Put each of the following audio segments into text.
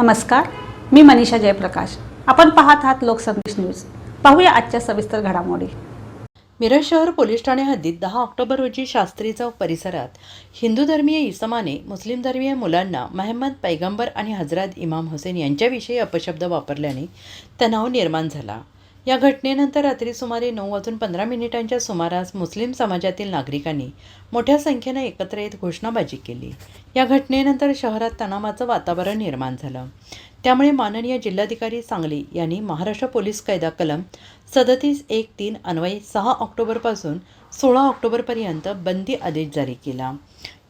नमस्कार मी मनीषा जयप्रकाश. आपण पाहत आहात लोकसंदेश न्यूज. पाहूया आजच्या सविस्तर घडामोडी. मिरज शहर पोलीस ठाणे हद्दीत दहा ऑक्टोबर रोजी शास्त्री चौक परिसरात हिंदू धर्मीय इसमाने मुस्लिम धर्मीय मुलांना महम्मद पैगंबर आणि हजरत इमाम हुसेन यांच्याविषयी अपशब्द वापरल्याने तणाव निर्माण झाला. या घटनेनंतर रात्री सुमारे नऊ वाजून पंधरा मिनिटांच्या सुमारास मुस्लिम समाजातील नागरिकांनी मोठ्या संख्येनं एकत्र येत घोषणाबाजी केली. या घटनेनंतर शहरात तणावाचं वातावरण निर्माण झालं. त्यामुळे माननीय जिल्हाधिकारी सांगली यांनी महाराष्ट्र पोलीस कायदा कलम सदतीस एक तीन अन्वये सहा ऑक्टोबरपासून सोळा ऑक्टोबरपर्यंत बंदी आदेश जारी केला.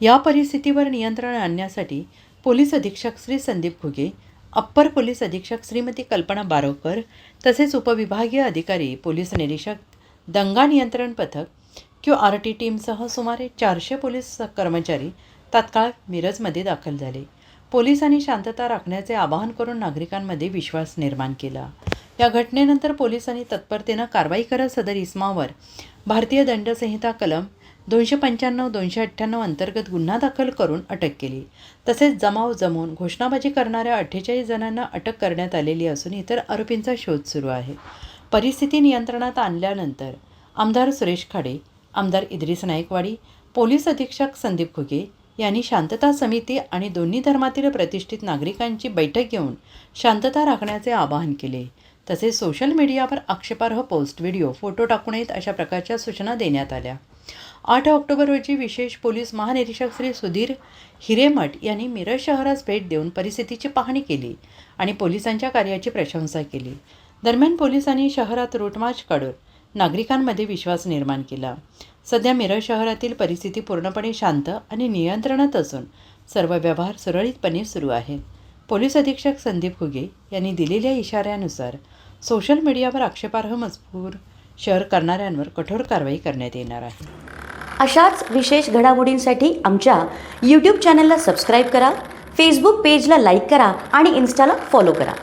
या परिस्थितीवर नियंत्रण आणण्यासाठी पोलीस अधीक्षक श्री संदीप घुगे अप्पर पोलीस अधीक्षक श्रीमती कल्पना बारोकर तसेच उपविभागीय अधिकारी पोलीस निरीक्षक दंगा नियंत्रण पथक क्यू आर टी टीमसह सुमारे चारशे पोलीस कर्मचारी तात्काळ मिरजमध्ये दाखल झाले. पोलिसांनी शांतता राखण्याचे आवाहन करून नागरिकांमध्ये विश्वास निर्माण केला. या घटनेनंतर पोलिसांनी तत्परतेनं कारवाई करत सदर इस्मावर भारतीय दंडसंहिता कलम दोनशे पंच्याण्णव दोनशे अठ्ठ्याण्णव अंतर्गत गुन्हा दाखल करून अटक केली. तसेच जमाव जमवून घोषणाबाजी करणाऱ्या अठ्ठेचाळीस जणांना अटक करण्यात आलेली असून इतर आरोपींचा शोध सुरू आहे. परिस्थिती नियंत्रणात आणल्यानंतर आमदार सुरेश खाडे आमदार इद्रिस नाईकवाडी पोलीस अधीक्षक संदीप खुगे यांनी शांतता समिती आणि दोन्ही धर्मातील प्रतिष्ठित नागरिकांची बैठक घेऊन शांतता राखण्याचे आवाहन केले. तसेच सोशल मीडियावर आक्षेपार्ह पोस्ट व्हिडिओ फोटो टाकू नयेत अशा प्रकारच्या सूचना देण्यात आल्या. आठ ऑक्टोबर रोजी विशेष पोलीस महानिरीक्षक श्री सुधीर हिरेमठ यांनी मिरज शहरास भेट देऊन परिस्थितीची पाहणी केली आणि पोलिसांच्या कार्याची प्रशंसा केली. दरम्यान पोलिसांनी शहरात रूटमार्च काढून नागरिकांमध्ये विश्वास निर्माण केला. सध्या मिरज शहरातील परिस्थिती पूर्णपणे शांत आणि नियंत्रणात असून सर्व व्यवहार सुरळीतपणे सुरू आहेत. पोलीस अधीक्षक संदीप हुगे यांनी दिलेल्या इशाऱ्यानुसार सोशल मीडियावर आक्षेपार्ह मजकूर शेअर करणाऱ्यांवर कठोर कारवाई करण्यात येणार आहे. अशाच विशेष घडामोडींसाठी आमच्या यूट्यूब चॅनलला सबस्क्राईब करा फेसबुक पेजला लाईक करा आणि इन्स्टाला फॉलो करा.